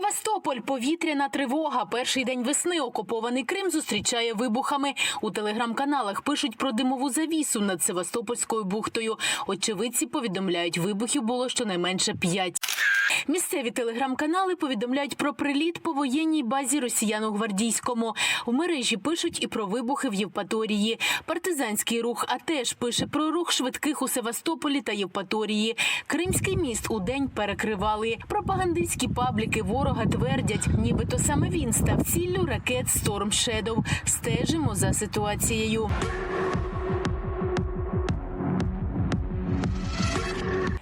Севастополь повітряна тривога. Перший день весни окупований Крим зустрічає вибухами. У телеграм-каналах пишуть про димову завісу над Севастопольською бухтою. Очевидці повідомляють, вибухів було щонайменше п'ять. Місцеві телеграм-канали повідомляють про приліт по воєнній базі росіян у гвардійському. У мережі пишуть і про вибухи в Євпаторії. Партизанський рух а теж пише про рух швидких у Севастополі та Євпаторії. Кримський міст у день перекривали. Пропагандистські пабліки ворога твердять, нібито саме він став ціллю ракет Storm Shadow. Стежимо за ситуацією.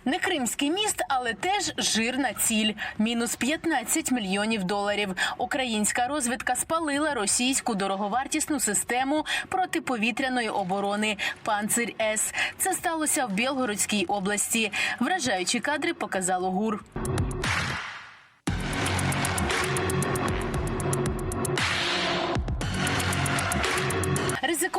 Не кримський міст, але теж жирна ціль. Мінус 15 мільйонів доларів. Українська розвідка спалила російську дороговартісну систему протиповітряної оборони Панцирь С. Це сталося в Білгородській області. Вражаючі кадри показало ГУР.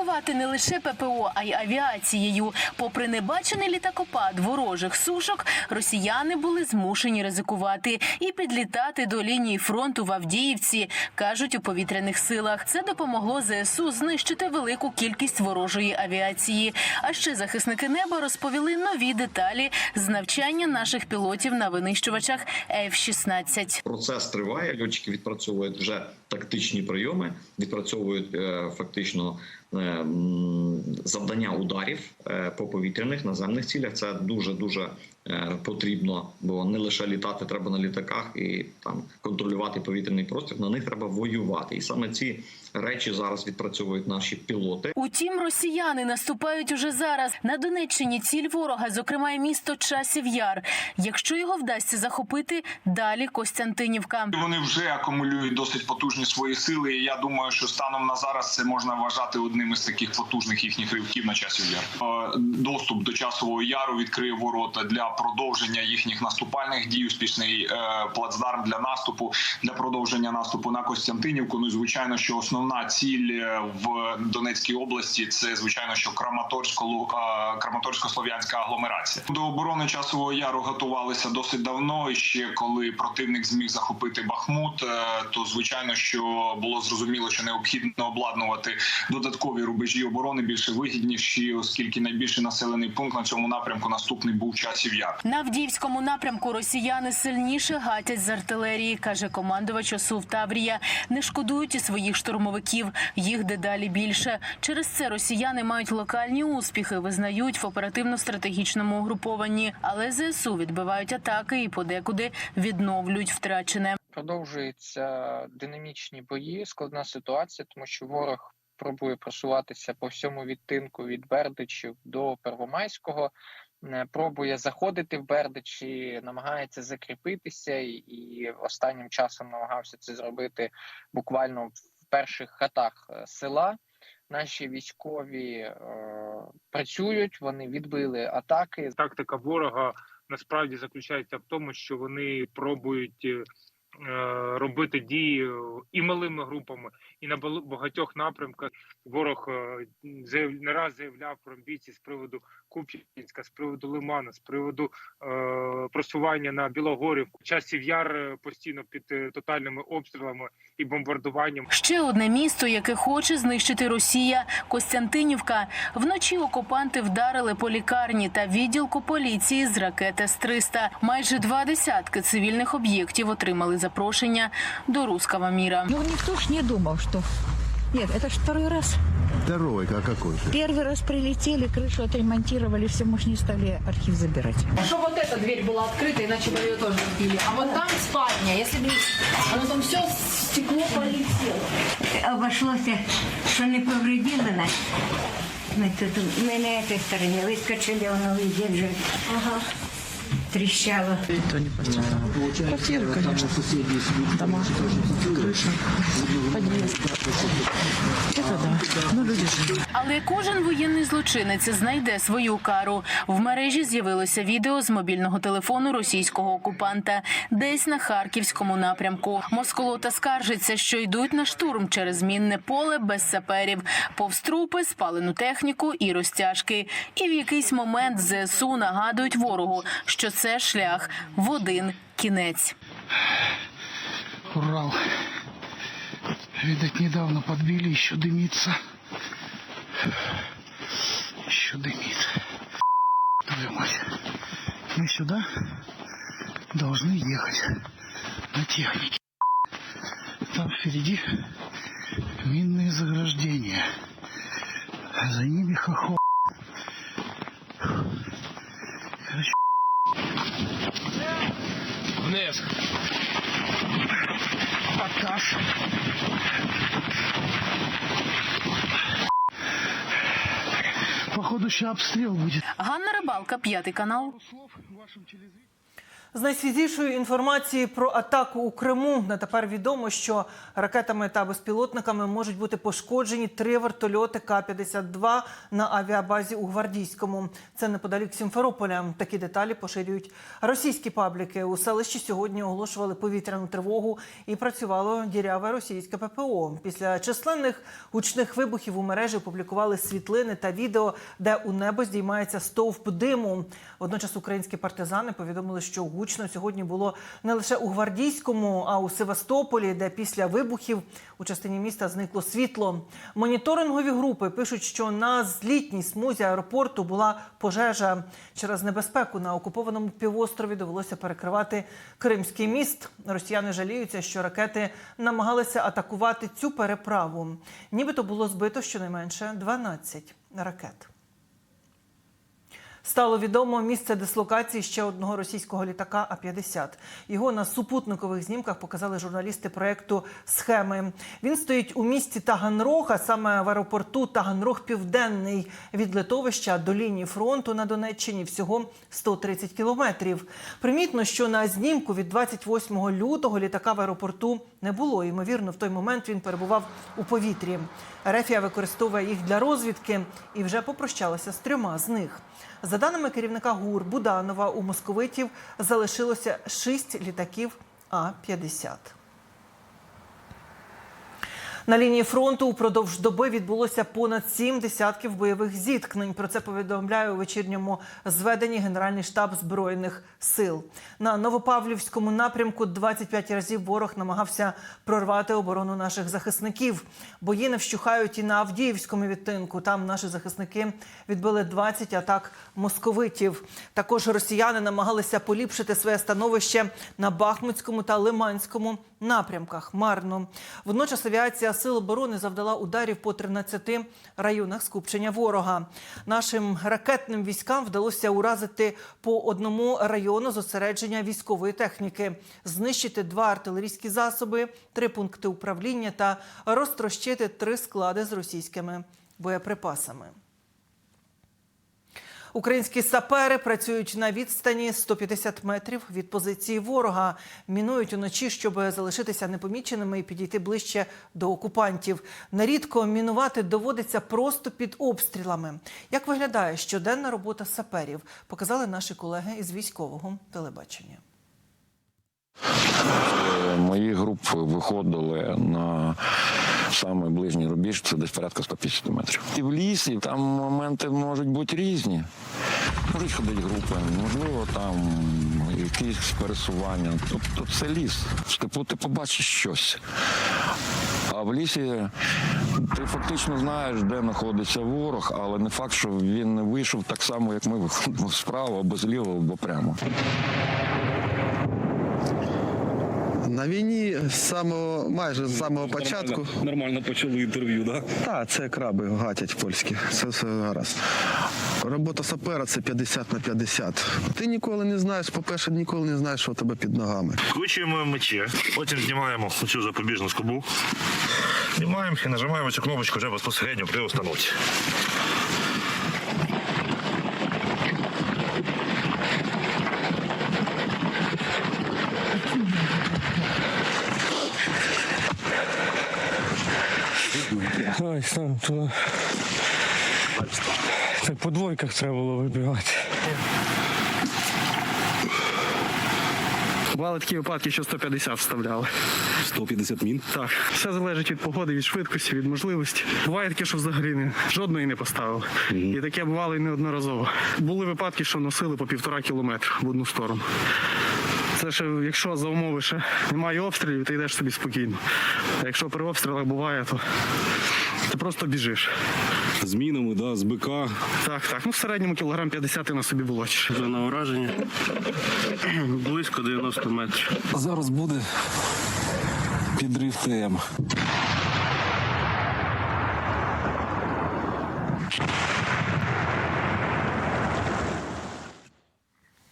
Ризикувати не лише ППО, а й авіацією. Попри небачений літакопад ворожих сушок, росіяни були змушені ризикувати і підлітати до лінії фронту в Авдіївці, кажуть у повітряних силах. Це допомогло ЗСУ знищити велику кількість ворожої авіації. А ще захисники неба розповіли нові деталі з навчання наших пілотів на винищувачах F-16. Процес триває. Льотчики відпрацьовують вже тактичні прийоми, відпрацьовують е, фактично завдання ударів е, по повітряних наземних цілях. Це дуже дуже потрібно, бо не лише літати треба на літаках і там контролювати повітряний простір. На них треба воювати, і саме ці речі зараз відпрацьовують наші пілоти. Утім, росіяни наступають уже зараз. На Донеччині ціль ворога, зокрема, і місто Часів Яр. Якщо його вдасться захопити, далі Костянтинівка. Вони вже акумулюють досить потужні свої сили. І я думаю, що станом на зараз це можна вважати одним із таких потужних їхніх ривків на часів яр. Е, Доступ до часового яру відкриє ворота для продовження їхніх наступальних дій. Успішний е, плацдарм для наступу для продовження наступу на Костянтинівку. Ну і звичайно, що основна ціль е, в Донецькій області це звичайно, що Краматорсько Краматорсько-слов'янська агломерація. До оборони часового яру готувалися досить давно. Ще коли противник зміг захопити Бахмут, е, то звичайно, що було зрозуміло, що необхідно обладнувати додаткові рубежі оборони більше вигідніші, оскільки найбільший населений пункт на цьому напрямку наступний був часів яр. На Авдіївському напрямку росіяни сильніше гатять з артилерії, каже командувач ОСУ в Таврія. Не шкодують і своїх штурмовиків. Їх дедалі більше. Через це росіяни мають локальні успіхи, визнають в оперативно-стратегічному угрупованні. Але ЗСУ відбивають атаки і подекуди відновлюють втрачене. Продовжуються динамічні бої, складна ситуація, тому що ворог пробує просуватися по всьому відтинку від Бердичів до Первомайського, пробує заходити в Бердичі, намагається закріпитися, і, і останнім часом намагався це зробити буквально в перших хатах е, села. Наші військові е, працюють, вони відбили атаки. тактика ворога насправді заключається в тому, що вони пробують е, робити дії е, і малими групами, і на багатьох напрямках. Ворог е, не раз заявляв про амбіції з приводу Куп'янська, з приводу Лимана, з приводу е, просування на Білогорівку. Часів яр е, постійно під е, тотальними обстрілами і бомбардуванням. Ще одне місто, яке хоче знищити Росія Костянтинівка. Вночі окупанти вдарили по лікарні та відділку поліції з ракет С-300. Майже два десятки цивільних об'єктів отримали запрошення до руского міра. Ну, никто ж не думал, что... Нет, это ж второй раз. Второй, а какой же? Первый раз прилетели, крышу отремонтировали, все, мы ж не стали архив забирать. Чтобы вот эта дверь была открыта, иначе бы ее тоже сбили. А вот там спальня, если бы оно там все стекло полетело. обошлося, що не повредили нас. Ми тут ми на цій стороні вискочили, воно везде вже тріщало. Але кожен воєнний злочинець знайде свою кару. В мережі з'явилося відео з мобільного телефону російського окупанта, десь на харківському напрямку. Москолота скаржиться, що йдуть на штурм через мінне поле без саперів, повз трупи, спалену техніку і розтяжки. І в якийсь момент ЗСУ нагадують ворогу, що це шлях в один кінець. Урал. Видать, недавно подбили, еще дымится. Еще дымит. Твою мать. Мы сюда должны ехать на технике. Там впереди минные заграждения. А за ними хохол. Короче. Вниз. Отказ. Сейчас обстрел будет. Ганна Рибалка, п'ятий канал. З найсвіжішої інформації про атаку у Криму на тепер відомо, що ракетами та безпілотниками можуть бути пошкоджені три вертольоти К-52 на авіабазі у Гвардійському. Це неподалік Сімферополя. Такі деталі поширюють російські пабліки. У селищі сьогодні оголошували повітряну тривогу і працювало діряве російське ППО. Після численних гучних вибухів у мережі опублікували світлини та відео, де у небо здіймається стовп диму. Водночас українські партизани повідомили, що гучно сьогодні було не лише у Гвардійському, а у Севастополі, де після вибухів у частині міста зникло світло. Моніторингові групи пишуть, що на злітній смузі аеропорту була пожежа. Через небезпеку на окупованому півострові довелося перекривати Кримський міст. Росіяни жаліються, що ракети намагалися атакувати цю переправу. Нібито було збито щонайменше 12 ракет. Стало відомо місце дислокації ще одного російського літака А-50. Його на супутникових знімках показали журналісти проекту Схеми. Він стоїть у місті Таганрог, а саме в аеропорту Таганрог Південний від литовища до лінії фронту на Донеччині всього 130 кілометрів. Примітно, що на знімку від 28 лютого літака в аеропорту не було. Ймовірно, в той момент він перебував у повітрі. Рефія використовує їх для розвідки і вже попрощалася з трьома з них. За даними керівника ГУР Буданова, у московитів залишилося шість літаків А-50. На лінії фронту упродовж доби відбулося понад сім десятків бойових зіткнень. Про це повідомляє у вечірньому зведенні Генеральний штаб збройних сил. На Новопавлівському напрямку 25 разів ворог намагався прорвати оборону наших захисників. Бої не вщухають і на Авдіївському відтинку. Там наші захисники відбили 20 атак московитів. Також росіяни намагалися поліпшити своє становище на Бахмутському та Лиманському напрямках. Марно водночас авіація сил оборони завдала ударів по 13 районах скупчення ворога. Нашим ракетним військам вдалося уразити по одному району зосередження військової техніки, знищити два артилерійські засоби, три пункти управління та розтрощити три склади з російськими боєприпасами. Українські сапери працюють на відстані 150 метрів від позиції ворога. Мінують уночі, щоб залишитися непоміченими і підійти ближче до окупантів. Нерідко мінувати доводиться просто під обстрілами. Як виглядає щоденна робота саперів, показали наші колеги із військового телебачення. Мої групи виходили на самий ближній рубіж, це десь порядка 150 метрів. І в лісі там моменти можуть бути різні. Можуть ходити групи, можливо, там якісь пересування. Тобто це ліс. В степу ти побачиш щось. А в лісі ти фактично знаєш, де знаходиться ворог, але не факт, що він не вийшов так само, як ми виходимо справа або зліва, або прямо. На війні з самого майже з самого початку. Нормально почали інтерв'ю, так? Так, це краби гатять польські. Це все гаразд. Робота сапера це 50 на 50. Ти ніколи не знаєш, по-перше, ніколи не знаєш, що у тебе під ногами. Включуємо мечі, потім знімаємо цю запобіжну скобу. Знімаємо і нажимаємо цю кнопочку вже безпосередньо при установці. Ой, сам туди. Так по двойках треба було вибивати. Бували такі випадки, що 150 вставляли. 150 мін. Так, все залежить від погоди, від швидкості, від можливості. Буває таке, що взагалі не, жодної не поставили. І таке бувало і неодноразово. Були випадки, що носили по півтора кілометра в одну сторону. Це ще якщо за умови ще немає обстрілів, ти йдеш собі спокійно. А якщо при обстрілах буває, то ти просто біжиш. З мінами, да, з БК. Так, так. Ну в середньому кілограм 50 ти на собі волочиш. На ураження близько 90 метрів. Зараз буде підрив ТМ.